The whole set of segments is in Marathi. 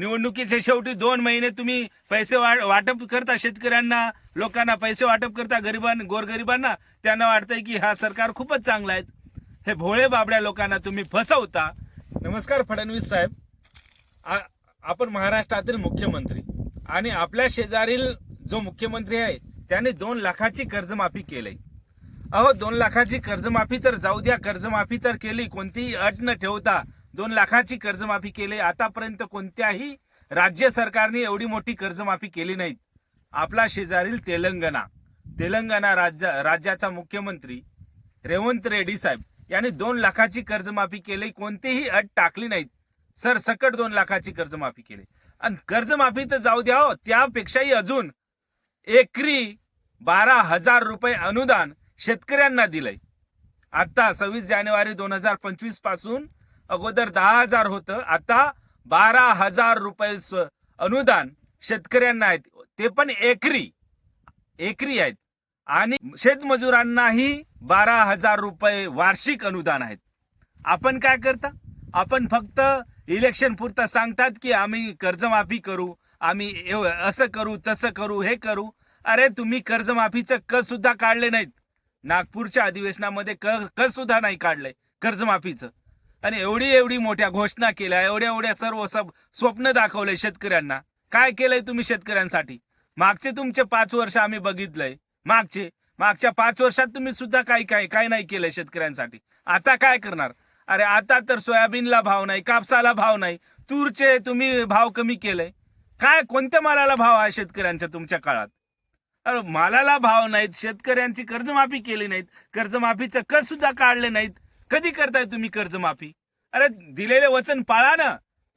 निवडणुकीचे शेवटी दोन महिने तुम्ही पैसे वा- वाटप करता शेतकऱ्यांना लोकांना पैसे वाटप करता गरिबां गोरगरिबांना त्यांना वाटतंय की हा सरकार खूपच चांगला आहे. हे भोळे बाबड्या लोकांना तुम्ही फसवता. नमस्कार फडणवीस साहेब. आपण महाराष्ट्रातील मुख्यमंत्री आणि आपल्या शेजारील जो मुख्यमंत्री आहे त्याने दोन लाखाची कर्जमाफी केली अहो दोन लाखाची कर्जमाफी तर जाऊ द्या कर्जमाफी तर केली कोणतीही अट न ठेवता दोन लाखाची कर्जमाफी केली. आतापर्यंत कोणत्याही राज्य सरकारने एवढी मोठी कर्जमाफी केली नाही आपला शेजारील तेलंगणा. तेलंगणा राज्य राज्याचा मुख्यमंत्री रेवंत रेड्डी साहेब यांनी दोन लाखाची कर्जमाफी केली. कोणतीही अट टाकली नाहीत. सर सकट दोन लाखाची कर्जमाफी केली. आणि कर्जमाफी तर जाऊ द्या हो, त्यापेक्षाही अजून एकरी बारा हजार रुपये अनुदान शेतकऱ्यांना दिलंय. आता सव्वीस जानेवारी दोन हजार पंचवीसपासून अगोदर दहा हजार होतं आता बारा हजार रुपये स्व- अनुदान शेतकऱ्यांना आहेत. ते पण एकरी एकरी आहेत. आणि शेतमजुरांनाही बारा हजार रुपये वार्षिक अनुदान आहेत. आपण काय करता? आपण फक्त इलेक्शन पुरता सांगतात की आम्ही कर्जमाफी करू आम्ही असं करू तसं करू हे करू. अरे तुम्ही कर्जमाफीचं क सुद्धा काढले नाहीत. नागपूरच्या अधिवेशनामध्ये क क सुद्धा नाही काढलंय कर्जमाफीचं. आणि एवढी एवढी मोठ्या घोषणा केल्या एवढ्या एवढ्या सर्व सब स्वप्न दाखवले शेतकऱ्यांना. काय केलंय तुम्ही शेतकऱ्यांसाठी? मागचे तुमचे पाच वर्ष आम्ही बघितलंय. मागचे मागच्या पाच वर्षात तुम्ही सुद्धा काही काय काय नाही केलंय शेतकऱ्यांसाठी. आता काय करणार? अरे आता तर सोयाबीनला भाव नाही कापसाला भाव नाही. तूरचे तुम्ही भाव कमी केले काय कोणत्या मालाला भाव आहे शेतकऱ्यांच्या तुमच्या काळात? अरे मालाला भाव नाहीत शेतकऱ्यांची कर्जमाफी केली नाहीत. कर्जमाफीचं कर सुद्धा काढले नाहीत. कधी करताय तुम्ही कर्जमाफी? अरे दिलेले वचन पाळा ना.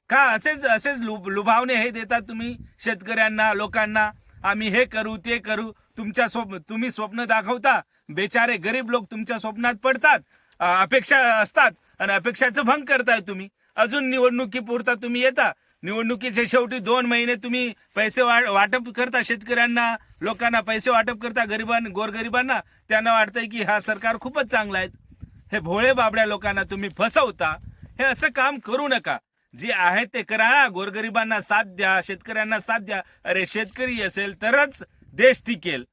का असेच असेच लुभ लुभावणे हे देतात तुम्ही शेतकऱ्यांना लोकांना? आम्ही हे करू ते करू. तुमच्या स्वप्न तुम्ही स्वप्न दाखवता. बेचारे गरीब लोक तुमच्या स्वप्नात पडतात. अपेक्षा असतात आणि अपेक्षाचं भंग करताय तुम्ही. अजून निवडणुकीपुरता तुम्ही येता. निवडणुकीचे शेवटी दोन महिने तुम्ही पैसे वा- वाटप करता शेतकऱ्यांना लोकांना पैसे वाटप करता गरिबां गोरगरिबांना. त्यांना वाटतंय की हा सरकार खूपच चांगला आहे. हे भोळे बाबड्या लोकांना तुम्ही फसवता हे असं काम करू नका. जे आहे ते करा. गोरगरिबांना साथ द्या शेतकऱ्यांना साथ द्या. अरे शेतकरी असेल तरच देश टिकेल.